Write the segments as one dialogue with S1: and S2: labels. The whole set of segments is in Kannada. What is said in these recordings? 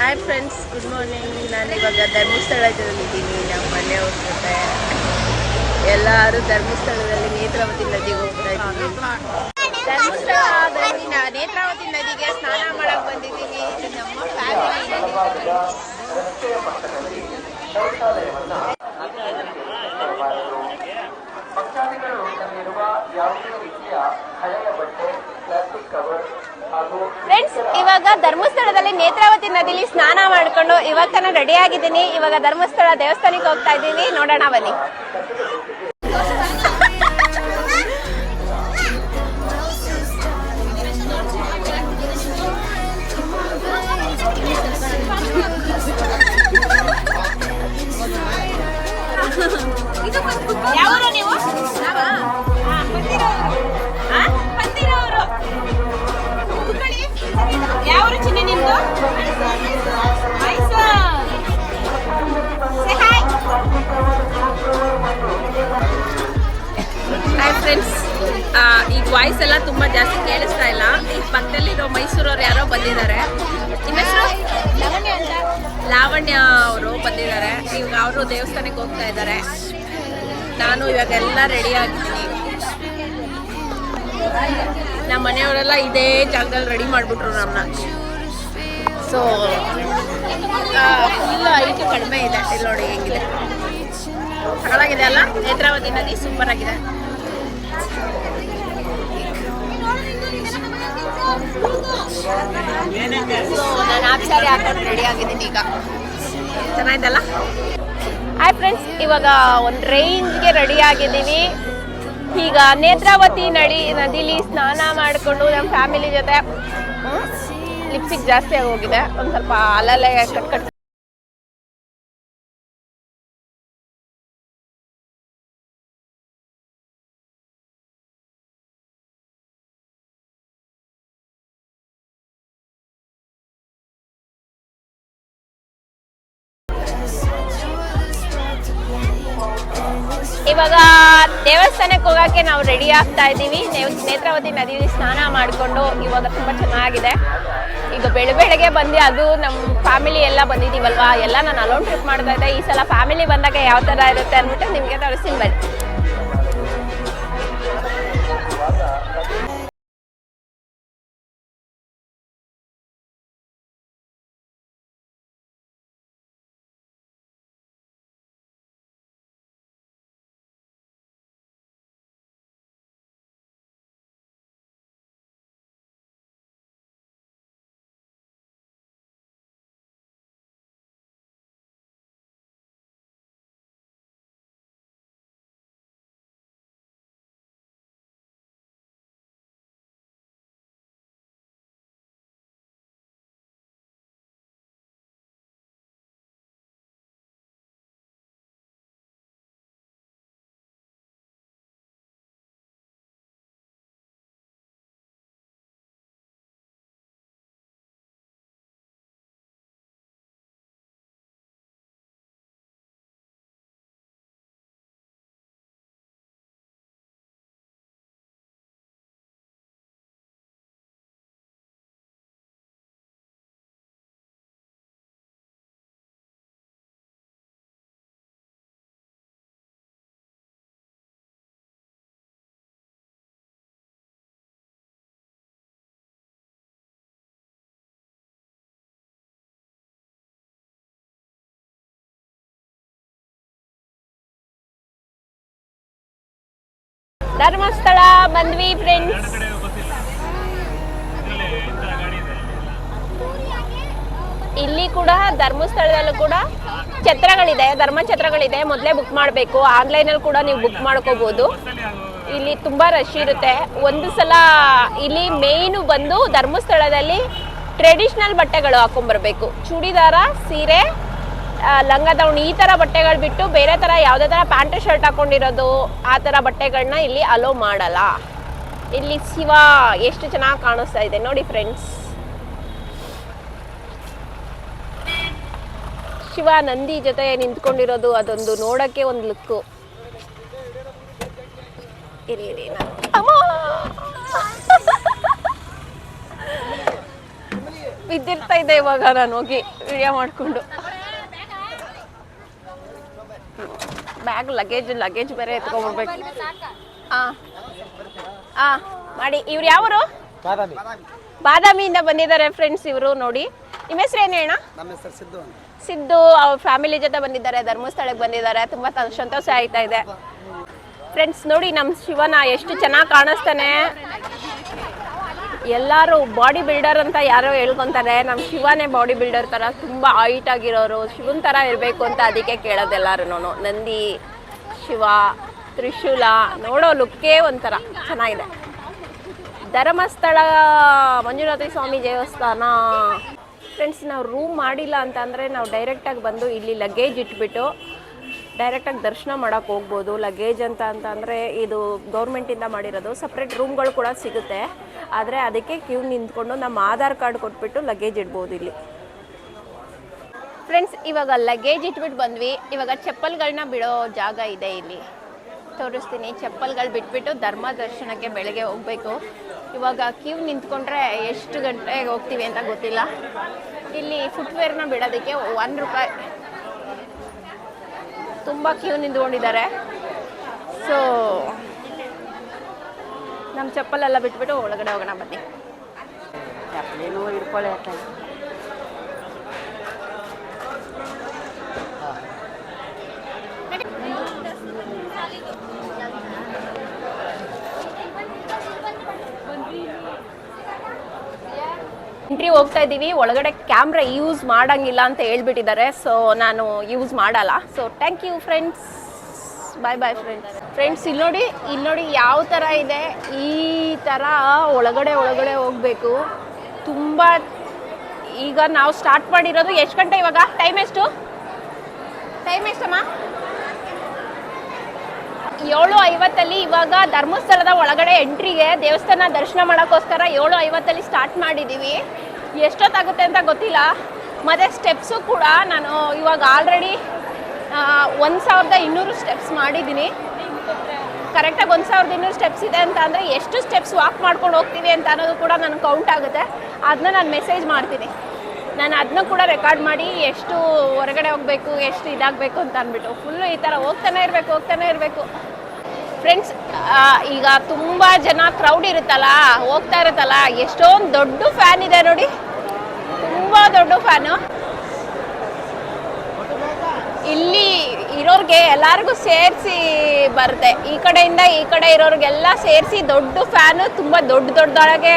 S1: ಹಾಯ್ ಫ್ರೆಂಡ್ಸ್ ಗುಡ್ ಮಾರ್ನಿಂಗ್ ನಾನು ಇವಾಗ ಧರ್ಮಸ್ಥಳದಲ್ಲಿದ್ದೀನಿ ನಮ್ಮ ಮನೆಯವ್ರ ಹೋಗ್ತದೆ ಎಲ್ಲರೂ ಧರ್ಮಸ್ಥಳದಲ್ಲಿ ನೇತ್ರಾವತಿ ನದಿಗೆ ಹೋಗ್ತಾ ಇದ್ದೀನಿ ಧರ್ಮಸ್ಥಳದಲ್ಲಿ ನಾನು ನೇತ್ರಾವತಿ ನದಿಗೆ ಸ್ನಾನ ಮಾಡಕ್ ಬಂದಿದ್ದೀನಿ. ನಮ್ಮ
S2: ಭಕ್ತಾದಿಗಳು ಯಾವುದೇ ರೀತಿಯ ಹಳೆಯ ಬಟ್ಟೆ ಪ್ಲಾಸ್ಟಿಕ್ ಕವರ್
S1: ಫ್ರೆಂಡ್ಸ್ ಇವಾಗ ಧರ್ಮಸ್ಥಳದಲ್ಲಿ ನೇತ್ರಾವತಿ ನದಿಲಿ ಸ್ನಾನ ಮಾಡ್ಕೊಂಡು ಇವಾಗ ತಾನೇ ರೆಡಿ ಆಗಿದ್ದೀನಿ. ಇವಾಗ ಧರ್ಮಸ್ಥಳ ದೇವಸ್ಥಾನಕ್ಕೆ ಹೋಗ್ತಾ ಇದ್ದೀನಿ. ನೋಡೋಣ ಬನ್ನಿ. ಯಾವರು ನೀವು? ಯಾವ ಚಿನ್ನ ನಿಮ್ದು? ಹಾಯ್ ಫ್ರೆಂಡ್ಸ್ ಈಗ ವಾಯ್ಸ್ ಎಲ್ಲ ತುಂಬ ಜಾಸ್ತಿ ಕೇಳಿಸ್ತಾ ಇಲ್ಲ. ಈಗ ಪಕ್ಕದಲ್ಲಿರೋ ಮೈಸೂರವ್ರು ಯಾರೋ ಬಂದಿದ್ದಾರೆ. ಲಾವಣ್ಯ ಅವರು ಬಂದಿದ್ದಾರೆ. ಈಗ ಅವರು ದೇವಸ್ಥಾನಕ್ಕೆ ಹೋಗ್ತಾ ಇದ್ದಾರೆ. ನಾನು ಇವಾಗ ಎಲ್ಲ ರೆಡಿ ಆಗಿದ್ದೀನಿ. ನಮ್ಮ ಮನೆಯವರೆಲ್ಲ ಇದೇ ಜಾಗದಲ್ಲಿ ರೆಡಿ ಮಾಡಿಬಿಟ್ರು ನಮ್ಮನ್ನ. ಸೊ ಫುಲ್ ಐಟು ಕಡಿಮೆ ಇದೆ ಇಲ್ಲಿ ನೋಡಿ ಹೆಂಗಿದೆ. ಸಕಲಾಗಿದೆ ಅಲ್ಲ? ನೇತ್ರಾವತಿ ನದಿ ಸೂಪರ್ ಆಗಿದೆ ನಾನು ರೆಡಿ ಆಗಿದ್ದೀನಿ ಈಗ. ಹಾಯ್ ಫ್ರೆಂಡ್ಸ್ ಇವಾಗ ಒಂದು ರೇಂಜ್ಗೆ ರೆಡಿ ಆಗಿದ್ದೀವಿ. ಈಗ ನೇತ್ರಾವತಿ ನಡಿ ನದಿಲಿ ಸ್ನಾನ ಮಾಡಿಕೊಂಡು ನಮ್ಮ ಫ್ಯಾಮಿಲಿ ಜೊತೆ ಲಿಪ್ಸ್ಟಿಕ್ ಜಾಸ್ತಿ ಹೋಗಿದೆ. ಒಂದು ಸ್ವಲ್ಪ ಅಲ್ಲಲ್ಲೇ ಕಟ್ ಕಟ್ ಇವಾಗ ದೇವಸ್ಥಾನಕ್ಕೆ ಹೋಗಕ್ಕೆ ನಾವು ರೆಡಿ ಆಗ್ತಾ ಇದ್ದೀವಿ. ನೇತ್ರಾವತಿ ನದಿಯಲ್ಲಿ ಸ್ನಾನ ಮಾಡಿಕೊಂಡು ಇವಾಗ ತುಂಬ ಚೆನ್ನಾಗಿದೆ. ಈಗ ಬೆಳ ಬೆಳಗ್ಗೆ ಬಂದು ಅದು ನಮ್ಮ ಫ್ಯಾಮಿಲಿ ಎಲ್ಲ ಬಂದಿದ್ದೀವಲ್ವಾ? ಎಲ್ಲ ನಾನು ಅಲೋನ್ ಟ್ರಿಪ್ ಮಾಡ್ತಾ ಇದ್ದೆ. ಈ ಸಲ ಫ್ಯಾಮಿಲಿ ಬಂದಾಗ ಯಾವ ಥರ ಇರುತ್ತೆ ಅಂದ್ಬಿಟ್ಟು ನಿಮಗೆ ತೋರಿಸ್ತೀನಿ ಬನ್ನಿ. ಧರ್ಮಸ್ಥಳ ಬಂದ್ವಿ ಫ್ರೆಂಡ್ಸ್ ಇಲ್ಲಿ ಕೂಡ, ಧರ್ಮಸ್ಥಳದಲ್ಲೂ ಕೂಡ ಛತ್ರಗಳಿದೆ ಧರ್ಮ ಛತ್ರಗಳಿದೆ ಮೊದಲೇ ಬುಕ್ ಮಾಡಬೇಕು. ಆನ್ಲೈನಲ್ಲಿ ಕೂಡ ನೀವು ಬುಕ್ ಮಾಡ್ಕೋಬಹುದು ಇಲ್ಲಿ ತುಂಬಾ ರಶ್ ಇರುತ್ತೆ. ಒಂದು ಸಲ ಇಲ್ಲಿ ಮೇಯ್ನು ಬಂದು ಧರ್ಮಸ್ಥಳದಲ್ಲಿ ಟ್ರೆಡಿಷ್ನಲ್ ಬಟ್ಟೆಗಳು ಹಾಕೊಂಡ್ಬರ್ಬೇಕು ಚೂಡಿದಾರ, ಸೀರೆ ಲಂಗ ದಾವಣಿ ಈ ಥರ ಬಟ್ಟೆಗಳು ಬಿಟ್ಟು ಬೇರೆ ಥರ ಯಾವುದೇ ಥರ ಪ್ಯಾಂಟ್, ಶರ್ಟ್ ಹಾಕೊಂಡಿರೋದು, ಆ ಥರ ಬಟ್ಟೆಗಳನ್ನ ಇಲ್ಲಿ ಅಲೋ ಮಾಡಲ್ಲ. ಇಲ್ಲಿ ಶಿವ ಎಷ್ಟು ಚೆನ್ನಾಗಿ ಕಾಣಿಸ್ತಾ ಇದೆ ನೋಡಿ ಫ್ರೆಂಡ್ಸ್ ಶಿವ ನಂದಿ ಜೊತೆ ನಿಂತ್ಕೊಂಡಿರೋದು ಅದೊಂದು ನೋಡಕ್ಕೆ ಒಂದು ಲುಕ್ಕು! ಬಿದ್ದಿರ್ತಾ ಇದೆ ಇವಾಗ ನಾನು ಹೋಗಿ ವಿಡಿಯೋ ಮಾಡಿಕೊಂಡು. ಬ್ಯಾಗ್ ಲಗೇಜ್ ಲಗೇಜ್ ಬೇರೆ ಎತ್ಕೊಂಡ್ಬರ್ಬೇಕು ಹಾಂ ಹಾಂ ಮಾಡಿ. ಇವ್ರು ಯಾವರು?
S3: ಬಾದಾಮಿ.
S1: ಬಾದಾಮಿಯಿಂದ ಬಂದಿದ್ದಾರೆ ಫ್ರೆಂಡ್ಸ್ ಇವರು ನೋಡಿ. ನಿಮ್ಮ ಹೆಸರು ಏನು ಹೇಳ?
S3: ನಮ್ಮ ಹೆಸರು ಸಿದ್ದು
S1: ಸಿದ್ದು ಅವ್ರ ಫ್ಯಾಮಿಲಿ ಜೊತೆ ಬಂದಿದ್ದಾರೆ ಧರ್ಮಸ್ಥಳಕ್ಕೆ ಬಂದಿದ್ದಾರೆ. ತುಂಬ ಸಂತೋಷ ಆಯ್ತಾ ಇದೆ. ಫ್ರೆಂಡ್ಸ್ ನೋಡಿ ನಮ್ಮ ಶಿವನ ಎಷ್ಟು ಚೆನ್ನಾಗಿ ಕಾಣಿಸ್ತಾನೆ. ಎಲ್ಲರೂ ಬಾಡಿ ಬಿಲ್ಡರ್ ಅಂತ ಯಾರೋ ಹೇಳ್ಕೊಂತಾರೆ. ನಮ್ಮ ಶಿವನೇ ಬಾಡಿ ಬಿಲ್ಡರ್ ಥರ ತುಂಬ ಹೈಟ್ ಆಗಿರೋರು, ಶಿವನ್ ಥರ ಇರಬೇಕು ಅಂತ ಅದಕ್ಕೆ ಕೇಳೋದು ಎಲ್ಲರೂ ನಂದಿ, ಶಿವ, ತ್ರಿಶೂಲ, ನೋಡೋ ಲುಕ್ಕೇ ಒಂಥರ ಚೆನ್ನಾಗಿದೆ. ಧರ್ಮಸ್ಥಳ, ಮಂಜುನಾಥ ಸ್ವಾಮಿ ದೇವಸ್ಥಾನ. ಫ್ರೆಂಡ್ಸ್ ನಾವು ರೂಮ್ ಮಾಡಿಲ್ಲ ಅಂತಂದರೆ ನಾವು ಡೈರೆಕ್ಟಾಗಿ ಬಂದು ಇಲ್ಲಿ ಲಗೇಜ್ ಇಟ್ಬಿಟ್ಟು ಡೈರೆಕ್ಟಾಗಿ ದರ್ಶನ ಮಾಡೋಕ್ಕೆ ಹೋಗ್ಬೋದು ಲಗೇಜ್ ಅಂತ ಅಂತಂದರೆ ಇದು ಗೌರ್ಮೆಂಟಿಂದ ಮಾಡಿರೋದು. ಸಪ್ರೇಟ್ ರೂಮ್ಗಳು ಕೂಡ ಸಿಗುತ್ತೆ. ಆದರೆ ಅದಕ್ಕೆ ಕ್ಯೂ ನಿಂತ್ಕೊಂಡು ನಮ್ಮ ಆಧಾರ್ ಕಾರ್ಡ್ ಕೊಟ್ಬಿಟ್ಟು ಲಗೇಜ್ ಇಡ್ಬೋದು ಇಲ್ಲಿ. ಫ್ರೆಂಡ್ಸ್ ಇವಾಗ ಲಗೇಜ್ ಇಟ್ಬಿಟ್ಟು ಬಂದ್ವಿ. ಇವಾಗ ಚಪ್ಪಲ್ಗಳನ್ನ ಬಿಡೋ ಜಾಗ ಇದೆ ಇಲ್ಲಿ. ತೋರಿಸ್ತೀನಿ. ಚಪ್ಪಲ್ಗಳು ಬಿಟ್ಬಿಟ್ಟು ಧರ್ಮ ದರ್ಶನಕ್ಕೆ ಬೆಳಗ್ಗೆ ಹೋಗಬೇಕು. ಇವಾಗ ಕ್ಯೂ ನಿಂತ್ಕೊಂಡ್ರೆ ಎಷ್ಟು ಗಂಟೆಗೆ ಹೋಗ್ತೀವಿ ಅಂತ ಗೊತ್ತಿಲ್ಲ. ಇಲ್ಲಿ ಫುಟ್ವೇರ್ನ ಬಿಡೋದಕ್ಕೆ ಒನ್ ರೂಪಾಯಿ ತುಂಬ ಕ್ಯೂ ನಿಂತ್ಕೊಂಡಿದ್ದಾರೆ. ಸೊ ನಮ್ಮ ಚಪ್ಪಲೆಲ್ಲ ಬಿಟ್ಬಿಟ್ಟು ಒಳಗಡೆ ಹೋಗೋಣ ಬನ್ನಿ.
S4: ಚಪ್ಪಲಿನೂ ಹಿಡ್ಕೊಳ್ಳಿ
S1: ಎಂಟ್ರಿ ಹೋಗ್ತಾ ಇದ್ದೀವಿ. ಒಳಗಡೆ ಕ್ಯಾಮ್ರಾ ಯೂಸ್ ಮಾಡಂಗಿಲ್ಲ ಅಂತ ಹೇಳ್ಬಿಟ್ಟಿದ್ದಾರೆ. ಸೊ ನಾನು ಯೂಸ್ ಮಾಡಲ್ಲ. So thank you friends bye bye friends friends ಇಲ್ಲಿ ನೋಡಿ ಇಲ್ಲಿ ನೋಡಿ ಯಾವ ಥರ ಇದೆ. ಈ ಥರ ಒಳಗಡೆ ಒಳಗಡೆ ಹೋಗಬೇಕು. ತುಂಬ ಈಗ ನಾವು ಸ್ಟಾರ್ಟ್ ಮಾಡಿರೋದು ಎಷ್ಟು ಗಂಟೆ ಇವಾಗ? ಟೈಮ್ ಎಷ್ಟು? ಟೈಮ್ ಎಷ್ಟಮ್ಮ? ಏಳು ಐವತ್ತಲ್ಲಿ ಇವಾಗ ಧರ್ಮಸ್ಥಳದ ಒಳಗಡೆ ಎಂಟ್ರಿಗೆ ದೇವಸ್ಥಾನ ದರ್ಶನ ಮಾಡೋಕ್ಕೋಸ್ಕರ ಏಳು ಐವತ್ತಲ್ಲಿ ಸ್ಟಾರ್ಟ್ ಮಾಡಿದ್ದೀವಿ ಎಷ್ಟೊತ್ತಾಗುತ್ತೆ ಅಂತ ಗೊತ್ತಿಲ್ಲ. ಮತ್ತು ಸ್ಟೆಪ್ಸು ಕೂಡ ನಾನು ಇವಾಗ ಆಲ್ರೆಡಿ ಒಂದು ಸಾವಿರದ ಇನ್ನೂರು ಸ್ಟೆಪ್ಸ್ ಮಾಡಿದ್ದೀನಿ. ಕರೆಕ್ಟಾಗಿ ಒಂದು ಸಾವಿರದ ಇನ್ನೂರು ಸ್ಟೆಪ್ಸ್ ಇದೆ ಅಂತ ಅಂದರೆ ಎಷ್ಟು ಸ್ಟೆಪ್ಸ್ ವಾಕ್ ಮಾಡ್ಕೊಂಡು ಹೋಗ್ತೀವಿ ಅಂತ ಅನ್ನೋದು ಕೂಡ ನನಗೆ ಕೌಂಟ್ ಆಗುತ್ತೆ. ಅದನ್ನ ನಾನು ಮೆಸೇಜ್ ಮಾಡ್ತೀನಿ. ನಾನು ಅದನ್ನ ಕೂಡ ರೆಕಾರ್ಡ್ ಮಾಡಿ ಎಷ್ಟು ಹೊರಗಡೆ ಹೋಗಬೇಕು, ಎಷ್ಟು ಇದಾಗಬೇಕು ಅಂತ ಅಂದ್ಬಿಟ್ಟು. ಫುಲ್ಲು ಈ ಥರ ಹೋಗ್ತಾನೆ ಇರಬೇಕು ಹೋಗ್ತಾನೆ ಇರಬೇಕು. ಫ್ರೆಂಡ್ಸ್ ಈಗ ತುಂಬ ಜನ ಕ್ರೌಡ್ ಇರುತ್ತಲ್ಲ, ಹೋಗ್ತಾ ಇರುತ್ತಲ್ಲ, ಎಷ್ಟೊಂದು ದೊಡ್ಡ ಫ್ಯಾನ್ ಇದೆ ನೋಡಿ. ತುಂಬ ದೊಡ್ಡ ಫ್ಯಾನು ಇಲ್ಲಿ ಇರೋರಿಗೆ ಎಲ್ಲರಿಗೂ ಸೇರಿಸಿ ಬರುತ್ತೆ. ಈ ಕಡೆಯಿಂದ ಈ ಕಡೆ ಇರೋರಿಗೆಲ್ಲ ಸೇರಿಸಿ ದೊಡ್ಡ ಫ್ಯಾನು ತುಂಬ ದೊಡ್ಡ ದೊಡ್ಡದೊಳಗೆ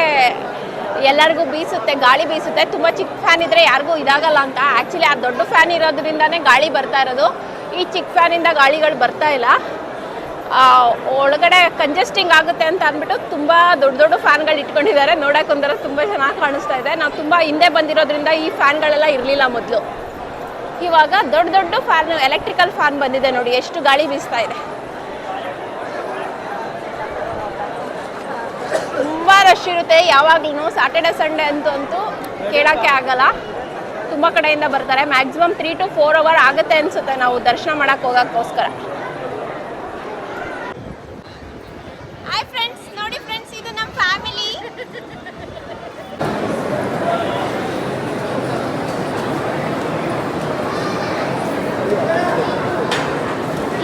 S1: ಎಲ್ಲರಿಗೂ ಬೀಸುತ್ತೆ, ಗಾಳಿ ಬೀಸುತ್ತೆ. ತುಂಬ ಚಿಕ್ಕ ಫ್ಯಾನ್ ಇದ್ರೆ ಯಾರಿಗೂ ಇದಾಗಲ್ಲ ಅಂತ. ಆ್ಯಕ್ಚುಲಿ ಆ ದೊಡ್ಡ ಫ್ಯಾನ್ ಇರೋದ್ರಿಂದನೇ ಗಾಳಿ ಬರ್ತಾ ಇರೋದು. ಈ ಚಿಕ್ಕ ಫ್ಯಾನಿಂದ ಗಾಳಿಗಳು ಬರ್ತಾ ಇಲ್ಲ. ಒಳಗಡೆ ಕಂಜೆಸ್ಟಿಂಗ್ ಆಗುತ್ತೆ ಅಂತ ಅಂದ್ಬಿಟ್ಟು ತುಂಬ ದೊಡ್ಡ ದೊಡ್ಡ ಫ್ಯಾನ್ಗಳು ಇಟ್ಕೊಂಡಿದ್ದಾರೆ. ನೋಡಕ್ಕೆ ಒಂಥರ ತುಂಬ ಚೆನ್ನಾಗಿ ಕಾಣಿಸ್ತಾ ಇದೆ. ನಾವು ತುಂಬ ಹಿಂದೆ ಬಂದಿರೋದ್ರಿಂದ ಈ ಫ್ಯಾನ್ಗಳೆಲ್ಲ ಇರಲಿಲ್ಲ ಮೊದಲು. ಇವಾಗ ದೊಡ್ಡ ದೊಡ್ಡ ಫ್ಯಾನ್ ಎಲೆಕ್ಟ್ರಿಕಲ್ ಫ್ಯಾನ್ ಬಂದಿದೆ ನೋಡಿ. ಎಷ್ಟು ಗಾಳಿ ಬೀಸ್ತಾ ಇದೆ. ತುಂಬ ರಶ್ ಇರುತ್ತೆ. ಯಾವಾಗ್ಲೂ ಸಾಟರ್ಡೆ ಸಂಡೇ ಅಂತೂ ಅಂತೂ ಕೇಳೋಕ್ಕೆ ಆಗಲ್ಲ. ತುಂಬ ಕಡೆಯಿಂದ ಬರ್ತಾರೆ. Maximum three to four hour ಆಗುತ್ತೆ ಅನಿಸುತ್ತೆ ನಾವು ದರ್ಶನ ಮಾಡೋಕ್ಕೆ ಹೋಗೋಕ್ಕೋಸ್ಕರ ಹಾಯ್ ಫ್ರೆಂಡ್ಸ್ ನೋಡಿ ಫ್ರೆಂಡ್ಸ್ ಇದು ನಮ್ಮ ಫ್ಯಾಮಿಲಿ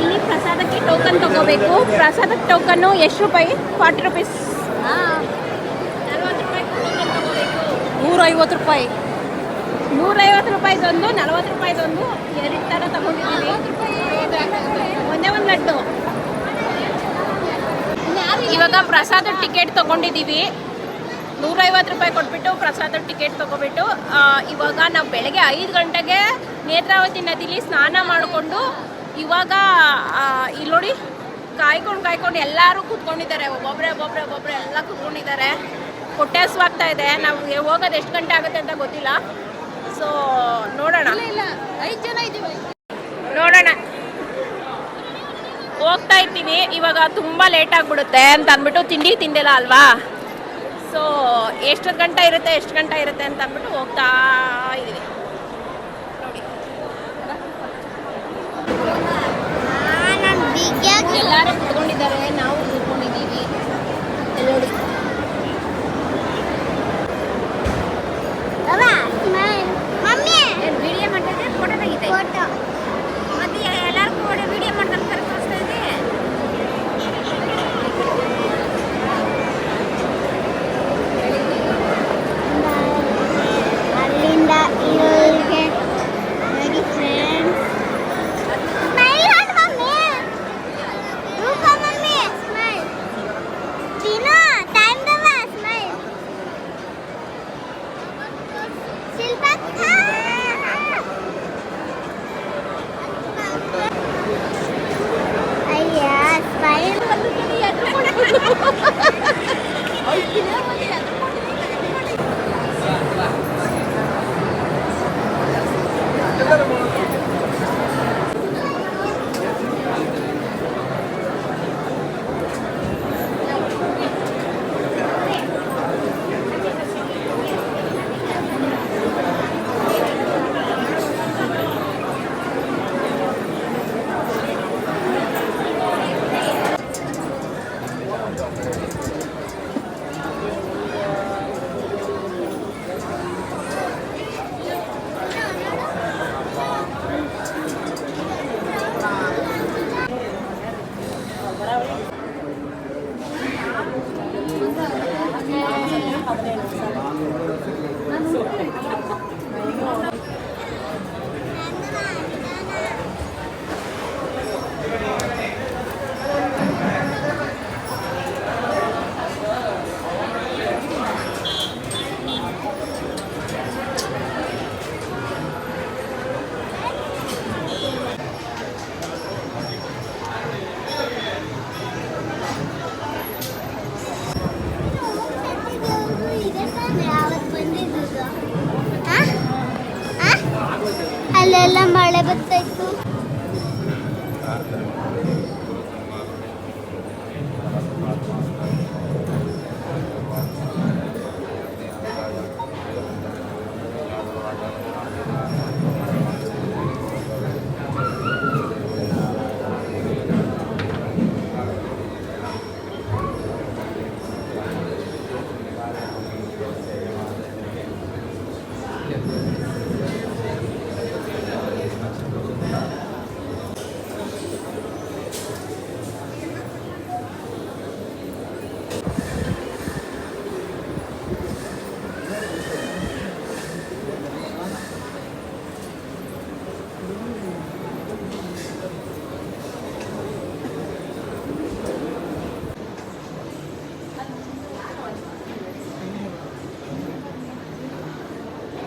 S1: ಇಲ್ಲಿ ಪ್ರಸಾದಕ್ಕೆ ಟೋಕನ್ ತಗೋಬೇಕು. ಪ್ರಸಾದದ ಟೋಕನ್ನು ಎಷ್ಟು ರೂಪಾಯಿ? ಫಾರ್ಟಿ ರುಪೀಸ್
S4: ನೂರೈವತ್ತು ರೂಪಾಯಿ.
S1: ನೂರೈವತ್ತು ರೂಪಾಯಿದೊಂದು ನಲ್ವತ್ತು ರೂಪಾಯಿದೊಂದು. ಎರಡು ಥರ ತಗೊಂಡಿದ್ದೀವಿ ಒಂದೇ ಒಂದು ಲಡ್ಡು. ಇವಾಗ ಪ್ರಸಾದ ಟಿಕೆಟ್ ತಗೊಂಡಿದ್ದೀವಿ ನೂರೈವತ್ತು ರೂಪಾಯಿ ಕೊಟ್ಬಿಟ್ಟು ಪ್ರಸಾದ ಟಿಕೆಟ್ ತೊಗೊಬಿಟ್ಟು ಇವಾಗ ನಾವು ಬೆಳಗ್ಗೆ ಐದು ಗಂಟೆಗೆ ನೇತ್ರಾವತಿ ನದಿಲಿ ಸ್ನಾನ ಮಾಡಿಕೊಂಡು ಇವಾಗ ಇಲ್ಲಿ ನೋಡಿ ಕಾಯ್ಕೊಂಡು ಕಾಯ್ಕೊಂಡು ಎಲ್ಲರೂ ಕೂತ್ಕೊಂಡಿದ್ದಾರೆ. ಒಬ್ಬೊಬ್ಬರೇ ಒಬ್ಬೊಬ್ಬರೇ ಒಬ್ಬೊಬ್ಬರೇ ಎಲ್ಲ ಕೂತ್ಕೊಂಡಿದ್ದಾರೆ. ಹೊಟ್ಟೆ ಹಸುವಾಗ್ತಾ ಇದೆ. ನಾವು ಹೋಗೋದು ಎಷ್ಟು ಗಂಟೆ ಆಗುತ್ತೆ ಅಂತ ಗೊತ್ತಿಲ್ಲ. ಸೊ ನೋಡೋಣ.
S4: ಐದು ಜನ ಇದ್ದೀವಿ.
S1: ನೋಡೋಣ. ಹೋಗ್ತಾ ಇರ್ತೀನಿ. ಇವಾಗ ತುಂಬ ಲೇಟ್ ಆಗಿಬಿಡುತ್ತೆ ಅಂತ ಅಂದ್ಬಿಟ್ಟು ತಿಂಡಿ ತಿಂದಿಲ್ಲ ಅಲ್ವಾ? ಸೊ ಎಷ್ಟು ಗಂಟೆ ಇರುತ್ತೆ ಎಷ್ಟು ಗಂಟೆ ಇರುತ್ತೆ ಅಂತ ಅಂದ್ಬಿಟ್ಟು ಹೋಗ್ತಾ ಇದ್ದೀವಿ.
S3: ಮಳೆ ಬರ್ತಾ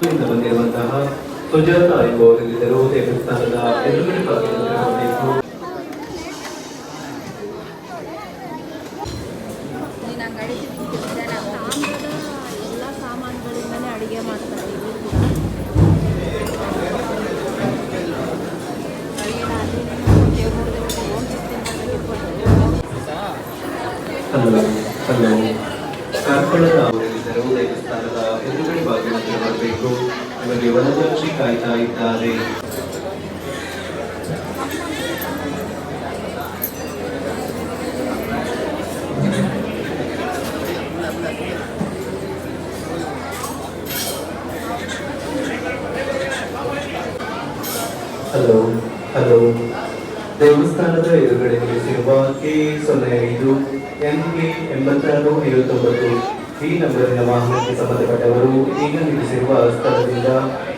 S5: ಇಂದ ಬಂದಿರುವಂತಹ ಸುಜಾತ ಎಂಬುವರಿದ್ದರು ದೇವಸ್ಥಾನದ ಎದುರುಗಡೆ ಭಾಗದಲ್ಲಿ ಬರಬೇಕು
S1: ಎಲ್ಲ ಸಾಮಾನುಗಳಿಂದನೇ ಅಡುಗೆ ಮಾಡ್ತಾರೆ ಇಲ್ಲಿ ಕೂಡ
S5: ಹಲೋ ಹಲೋ ಕಾರ್ಕಳದ ಅವರಿದ್ದರು ದೇವಸ್ಥಾನದ ಎದುರುಗಡೆ ಭಾಗದಲ್ಲಿ ಬರಬೇಕು ನಿಮಗೆ ವನಜಾಕ್ಷಿ ಇದ್ದಾರೆ ಹಲೋ ಹಲೋ. ದೇವಸ್ಥಾನದ ಎದುರುಗಡೆ ನಿಲ್ಲಿಸಿರುವ ಕೆ ಸೊನ್ನೆ ಐದು ಎಂಬತ್ತಾರು ನಂಬರಿನ ವಾಹನಕ್ಕೆ ಸಂಬಂಧಪಟ್ಟವರು ಈಗ ನಿಲ್ಲಿಸಿರುವ ಸ್ಥಳದಿಂದ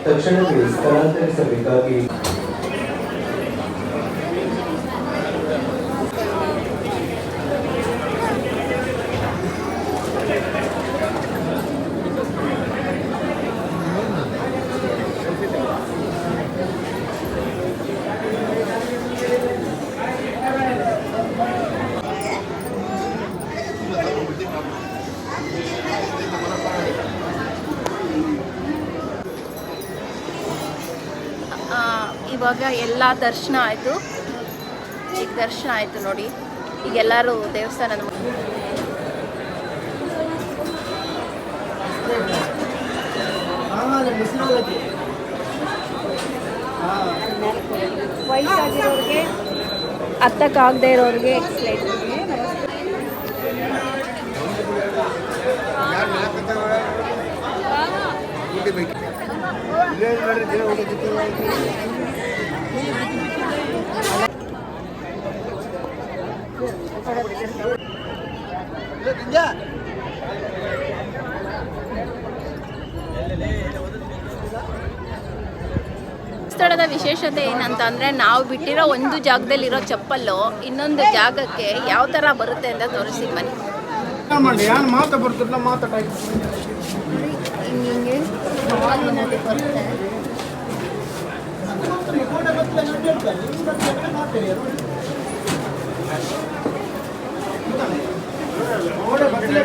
S5: ತಕ್ಷಣವೇ ಸ್ಥಳಾಂತರಿಸಬೇಕಾಗಿ
S1: ಆ, ಇವಾಗ ಎಲ್ಲ ದರ್ಶನ ಆಯಿತು. ಈಗ ದರ್ಶನ ಆಯಿತು ನೋಡಿ. ಈಗ ಎಲ್ಲರೂ ದೇವಸ್ಥಾನ
S6: ವಯಸ್ಸಾಗಿರೋರಿಗೆ ಹತ್ತಕ್ಕಾಗದೇ ಇರೋರಿಗೆ ಎಕ್ಸ್ಲೈಟ್
S1: ಸ್ಥಳದ ವಿಶೇಷತೆ ಏನಂತ ಅಂದರೆ ನಾವು ಬಿಟ್ಟಿರೋ ಒಂದು ಜಾಗದಲ್ಲಿರೋ ಚಪ್ಪಲ್ಲು ಇನ್ನೊಂದು ಜಾಗಕ್ಕೆ ಯಾವ ತರ ಬರುತ್ತೆ ಅಂತ ತೋರಿಸಿ ಬನ್ನಿ.
S7: ಮಾಡಿ
S1: பஸ்ல